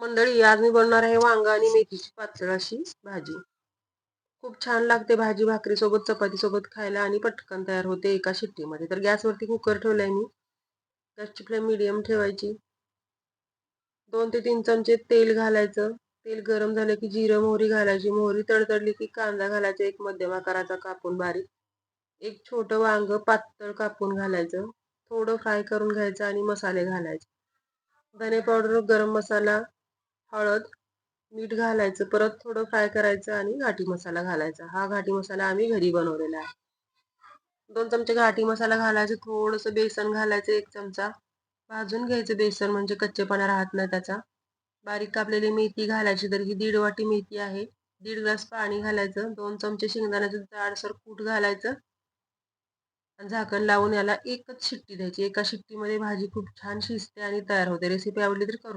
मंडळी आज मी बनणार आहे वांगा आणि मेथीची पातळ अशी भाजी. खूप छान लागते भाजी भाकरीसोबत चपातीसोबत खायला आणि पटकन तयार होते एका शिट्टीमध्ये. तर गॅसवरती कुकर ठेवलाय मी. गॅसची फ्लेम मिडियम ठेवायची. दोन ते तीन चमचे तेल घालायचं. तेल गरम झालं की जिरं मोहरी घालायची. मोहरी तडतडली की कांदा घालायचा. एक मध्यम आकाराचा कापून बारीक. एक छोटं वांग पातळ कापून घालायचं. थोडं फ्राय करून घ्यायचं आणि मसाले घालायचे. धने पावडर गरम मसाला हळद मीठ घालायचं परत थोडं फ्राय करायचं आणि घाटी मसाला घालायचा. हा घाटी मसाला आम्ही घरी बनवलेला आहे. दोन चमचे घाटी मसाला घालायचं थोडंसं बेसन घालायचं एक चमचा. भाजून घ्यायचं बेसन म्हणजे कच्चेपणा राहत नाही त्याचा. बारीक कापलेली मेथी घालायची तर ही दीड वाटी मेथी आहे. दीड ग्लास पाणी घालायचं. दोन चमचे शेंगदाण्याचं जाडसर कूट घालायचं. आणि झाकण लावून याला एकच शिट्टी द्यायची. एका शिट्टीमध्ये भाजी खूप छान शिजते आणि तयार होते. रेसिपी आवडली तर करू